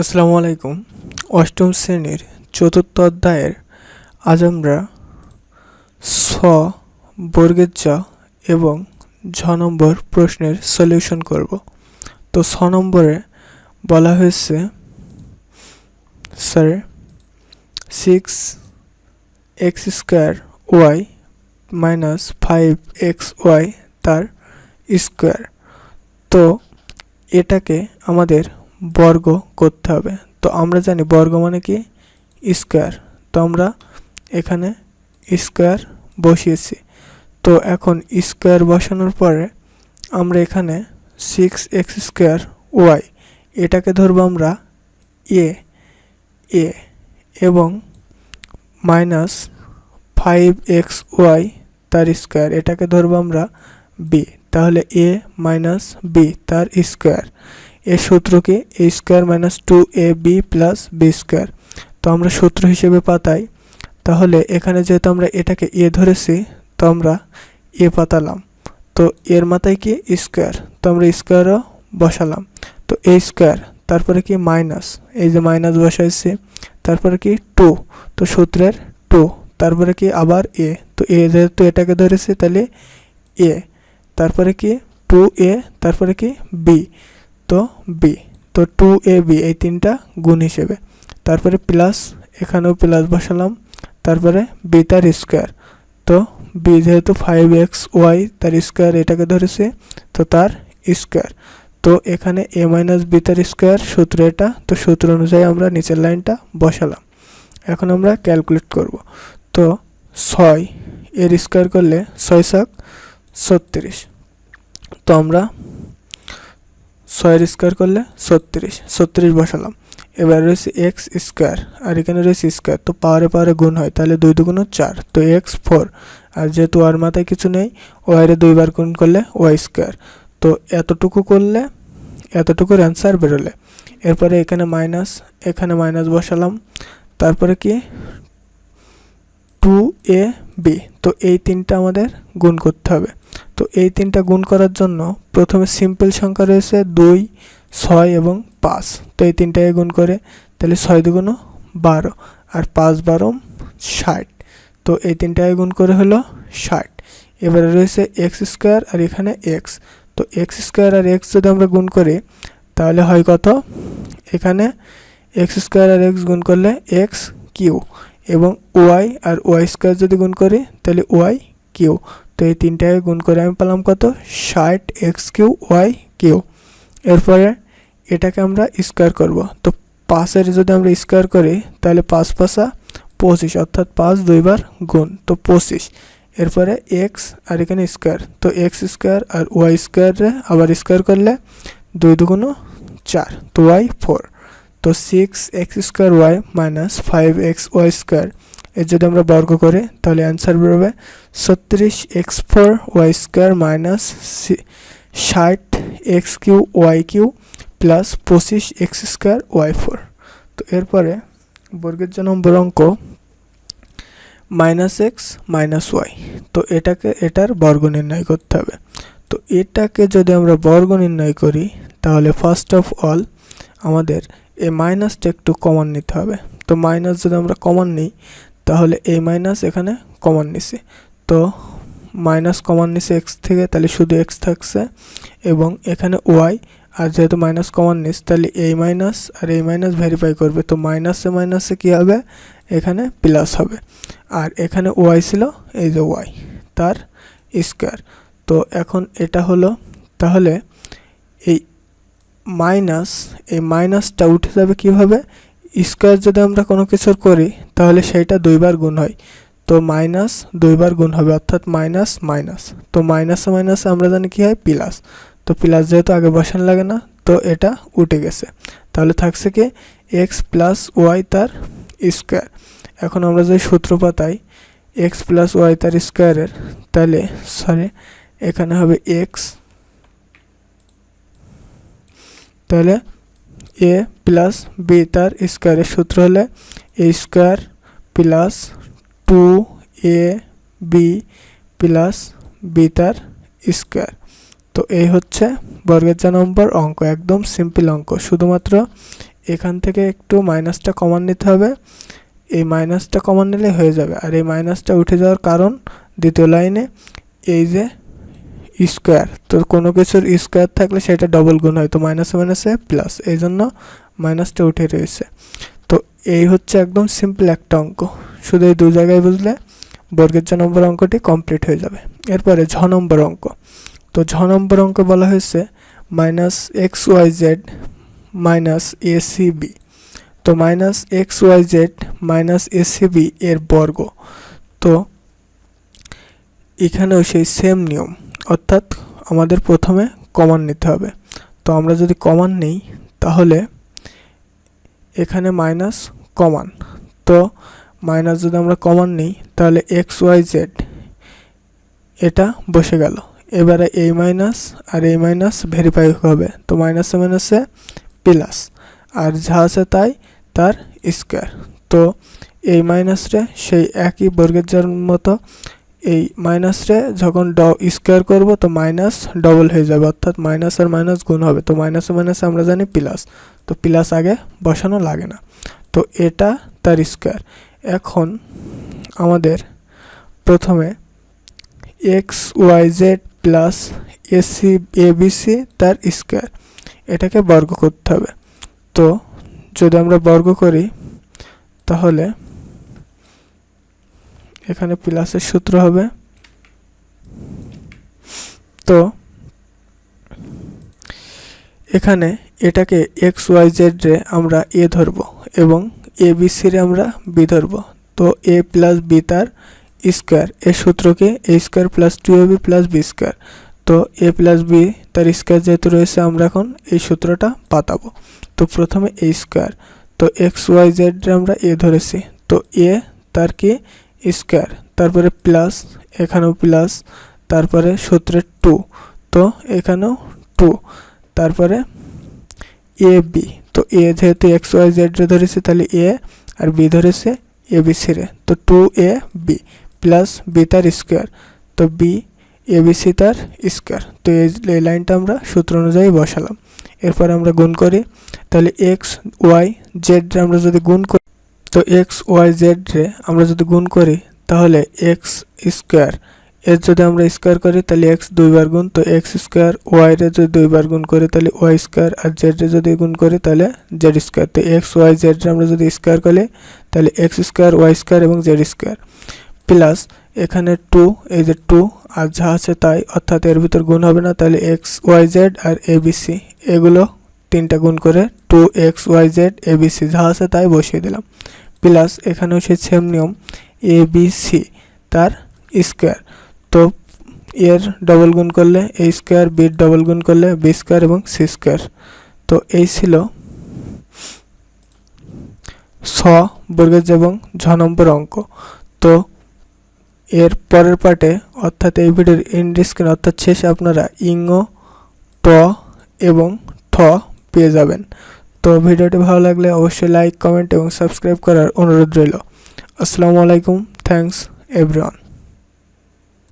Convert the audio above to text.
আসসালামু আলাইকুম। অষ্টম শ্রেণির চতুর্থ অধ্যায়ের আজ আমরা স, বর্গের জ এবং ঝ নম্বর প্রশ্নের সলিউশন করব। তো ছ নম্বরে বলা হয়েছে, sir six X square Y minus five X Y তার স্কোয়ার তো এটাকে আমাদের বর্গ করতে হবে। তো আমরা জানি বর্গ মানে কি? স্কোয়ার। তো আমরা এখানে স্কোয়ার বসিয়েছি। তো এখন স্কোয়ার বসানোর পরে আমরা এখানে সিক্স এক্স স্কোয়ার ওয়াই এটাকে ধরবো আমরা এ এ এবং মাইনাস ফাইভ এক্স ওয়াই তার স্কোয়ার এটাকে ধরবো আমরা বি তাহলে এ মাইনাস বি তার স্কোয়ার এর সূত্রকে A square minus two A B plus B square. তো আমরা সূত্র হিসেবে পাতাই। তাহলে এখানে যেহেতু আমরা এটাকে এ ধরেছি, তো আমরা এ পাতালাম। তো এর মাথায় কি? স্কোয়ার। তো আমরা স্কোয়ারও বসালাম। তো এ স্কোয়ার, তারপরে কি? মাইনাস। এই যে মাইনাস বসাইছি, তারপরে কি? টু। তো সূত্রের টু। তারপরে কি? আবার এ। তো এ যেহেতু এটাকে ধরেছি, তাহলে এ। তারপরে কি? টু এ, তারপরে কি? বি। তো বি তো টু এ বি এই তিনটা গুণ হিসেবে। তারপরে প্লাস এখানেও প্লাস বসালাম। তারপরে বি তার স্কোয়ার তো বি যেহেতু ফাইভ এক্স ওয়াই তার স্কোয়ার এটাকে ধরেছে, তো তার স্কোয়ার তো এখানে এ মাইনাস বি তার স্কোয়ার সূত্র এটা, তো সূত্র অনুযায়ী আমরা নিচের লাইনটা বসালাম। এখন আমরা ক্যালকুলেট করব। তো ছয়, এর স্কোয়ার করলে ছয় সাক ছত্রিশ। তো আমরা ছয়ের স্কোয়ার করলে ছত্রিশ ছত্রিশ বসালাম। এবার রয়েছে এক্স স্কোয়ার, আর এখানে রয়েছে স্কোয়ার, তো পাওয়ারে পাওয়ারে গুণ হয়, তাহলে দুই দুগুণ চার, তো এক্স ফোর, আর যেহেতু আর মাথায় কিছু নেই, ওয়াইরে দুইবার গুণ করলে ওয়াই স্কোয়ার, তো এতটুকু করলে, এতটুকুর অ্যান্সার বেরোলে। এরপরে এখানে মাইনাস এখানে মাইনাস বসালাম, তারপরে কি? টু এ বি, তো এই তিনটা আমাদের গুণ করতে হবে। তো এই তিনটা গুণ করার জন্য প্রথমে সিম্পল সংখ্যা রয়েছে দুই, ছয় এবং পাঁচ। তো এই তিনটাকে গুণ করে তাহলে ছয় দুগুণ বারো আর পাঁচ বারো ষাট। তো এই তিনটাকে গুণ করে হলো ষাট। এবারে রয়েছে এক্স স্কোয়ার আর এখানে এক্স তো এক্স স্কোয়ার আর এক্স যদি আমরা গুণ করি, তাহলে হয় কত? এখানে এক্স স্কোয়ার আর এক্স গুণ করলে এক্স কিউ। এবং ওয়াই আর ওয়াই স্কোয়ার যদি গুণ করি, তাহলে ওয়াই কিউ। তো এই তিনটাকে গুণ করে আমি পেলাম কত? ষাট এক্স কিউ ওয়াই কিউ এরপরে এটাকে আমরা স্কোয়ার করব। তো পাঁচের যদি আমরা স্কোয়ার করি, তাহলে পাঁচ পাঁচা পঁচিশ, অর্থাৎ পাঁচ দুইবার গুণ, তো পঁচিশ। এরপরে এক্স আর এখানে স্কোয়ার, তো এক্স স্কোয়ার আর ওয়াই স্কোয়ারে আবার স্কোয়ার করলে দুই দুগুণ চার, তো ওয়াই ফোর। তো six X square Y minus five X Y square এর যদি আমরা বর্গ করি, তাহলে অ্যান্সার বেরোবে ছত্রিশ X four Y square minus ষাট X Q Y Q plus পঁচিশ এক্স স্কোয়ার ওয়াই ফোর তো এরপরে বর্গের জন্য অঙ্ক মাইনাস এক্স মাইনাস ওয়াই তো এটাকে, এটার বর্গ নির্ণয় করতে হবে। তো এটাকে যদি আমরা বর্গ নির্ণয় করি, তাহলে ফার্স্ট অফ অল আমাদের এই মাইনাসটা একটু কমন নিতে হবে। তো মাইনাস যদি আমরা কমন নিই তাহলে এই মাইনাস এখানে কমন নিছি। তো মাইনাস কমন নিছে এক্স থেকে, তাহলে শুধু এক্স থাকছে এবং এখানে ওয়াই আর যেহেতু মাইনাস কমন নিস তাহলে এই মাইনাস আর এই মাইনাস ভেরিফাই করবে। তো মাইনাসে মাইনাসে কী হবে? এখানে প্লাস হবে। আর এখানে ওয়াই ছিল, এই যে ওয়াই তার স্কোয়ার তো এখন এটা হলো, তাহলে এই মাইনাস এই মাইনাসটা উঠে যাবে কীভাবে? স্কোয়ার যদি আমরা কোনো কিছুর করি, তাহলে সেইটা দুইবার গুণ হয়। তো মাইনাস দুইবার গুণ হবে, অর্থাৎ মাইনাস মাইনাস। তো মাইনাসে মাইনাসে আমরা জানি কী হয়? প্লাস। তো প্লাস যেহেতু আগে বসান লাগে না, তো এটা উঠে গেছে। তাহলে থাকছে কি? এক্স প্লাস ওয়াই তার স্কোয়ার এখন আমরা যদি সূত্র পাতাই এক্স প্লাস ওয়াই তার স্কোয়ারের তাহলে সরি এখানে হবে এক্স তাহলে এ প্লাস বি তার স্কোয়ারের সূত্র হলে A square plus two A B plus B তার স্কোয়ার তো এই হচ্ছে বর্গের যা নম্বর অঙ্ক, একদম সিম্পল অঙ্ক। শুধুমাত্র এখান থেকে একটু মাইনাসটা কমান নিতে হবে। এই মাইনাসটা কমান নিলে হয়ে যাবে। আর এই মাইনাসটা উঠে যাওয়ার কারণ দ্বিতীয় লাইনে এই যে স্কোয়ার তো কোনো কিছুর স্কোয়ার থাকলে সেটা ডবল গুণ হয়, তো মাইনাসে মাইনাসে প্লাস এই জন্য মাইনাসটা উঠে রয়েছে। তো এই হচ্ছে একদম সিম্পল একটা অঙ্ক। শুধু এই দু জায়গায় বুঝলে বর্গের ছ নম্বর অঙ্কটি কমপ্লিট হয়ে যাবে। এরপরে ঝ নম্বর অঙ্ক। তো ঝ নম্বর অঙ্ক বলা হয়েছে minus X Y Z minus A C B তো minus X Y Z minus A C B এর বর্গ। তো এখানেও সেই সেম নিয়ম, অর্থাৎ আমাদের প্রথমে কমান নিতে হবে। তো আমরা যদি কমান নেই, তাহলে এখানে মাইনাস কমান তো মাইনাস যদি আমরা কমান নিই, তাহলে এক্স ওয়াই জেড এটা বসে গেল। এবারে এই মাইনাস আর এই মাইনাস ভেরিফাই হবে। তো মাইনাসে মাইনাসে প্লাস আর যা আছে তাই তার স্কোয়ার তো এই মাইনাসরে সেই একই বর্গের মতো এই মাইনাসরে যখন ড স্কোয়ার করব তো মাইনাস ডবল হয়ে যাবে। অর্থাৎ মাইনাস আর মাইনাস গুণ হবে। তো মাইনাসে মাইনাসে আমরা জানি প্লাস তো প্লাস আগে বসানো লাগে না। তো এটা তার স্কোয়ার এখন আমাদের প্রথমে X Y Z plus A C A B C তার স্কোয়ার এটাকে বর্গ করতে হবে। তো যদি আমরা বর্গ করি, তাহলে এখানে প্লাসের সূত্র হবে। তো, এখানে এটাকে এক্স ওয়াই জেড রে আমরা এ ধরবো এবং এ, বি, সি রে আমরা বি ধরবো। তো, এ প্লাস বি তার স্কোয়ার। এ সূত্রকে A square plus two A B plus B square. তো, এ প্লাস বি তার স্কোয়ার যেহেতু রয়েছে, আমরা এখন এই সূত্রটা পাতাবো। তো, প্রথমে এ স্কোয়ার। তো, এক্স ওয়াই জেড রে আমরা এ ধরেছি। তো, এ তার কি? স্কোয়ার, তারপরে প্লাস এখানেও প্লাস তারপরে সূত্রে টু তো এখানেও টু তারপরে এ বি তো এ যেহেতু এক্স ওয়াই জেড রে ধরেছে, তাহলে এ আর বি ধরেছে এ বি সি রে, তো two A B plus B তার স্কোয়ার তো বি এ বি সি তার স্কোয়ার তো এই লাইনটা আমরা সূত্র অনুযায়ী বসালাম। এরপর আমরা গুণ করি, তাহলে এক্স ওয়াই জেড আমরা যদি গুণ করি তো এক্স ওয়াই জেড রে আমরা যদি গুণ করি, তাহলে এক্স স্কোয়ার এর যদি আমরা স্কোয়ার করি, তাহলে এক্স দুইবার গুণ, তো এক্স স্কোয়ার ওয়াই রে যদি দুইবার গুণ করি, তাহলে ওয়াই স্কোয়ার আর জেড রে যদি গুণ করি, তাহলে জেড স্কোয়ার তো এক্স ওয়াই জেড রে আমরা যদি স্কোয়ার করি, তাহলে এক্স স্কোয়ার ওয়াই স্কোয়ার এবং জেড স্কোয়ার প্লাস এখানে টু এই যে টু আর যা আছে তাই, অর্থাৎ এর ভিতর গুণ হবে না, তাহলে এক্স ওয়াই জেড আর এ বি সি এগুলো তিনটা গুণ করে two X Y Z A B C যা আছে তাই বসিয়ে দিলাম। প্লাস এখানেও সেই সেম নিয়ম, এ বি সি তার স্কোয়ার। তো এর ডবল গুণ করলে এ স্কোয়ার বির ডবল গুণ করলে বি স্কোয়ার এবং সি স্কোয়ার। তো এই ছিল ছ বর্গের এবং ঝ নম্বর অঙ্ক। তো এর পরের পার্টে অর্থাৎ এই ভিডিওর স্ক্রিন অর্থাৎ শেষে আপনারা ইং ট এবং ঠ পেয়ে যাবেন। তো ভিডিওটি ভালো লাগলে অবশ্যই লাইক কমেন্ট এবং সাবস্ক্রাইব করার অনুরোধ রইল। আসসালামু আলাইকুম থ্যাংকস এভরিওয়ান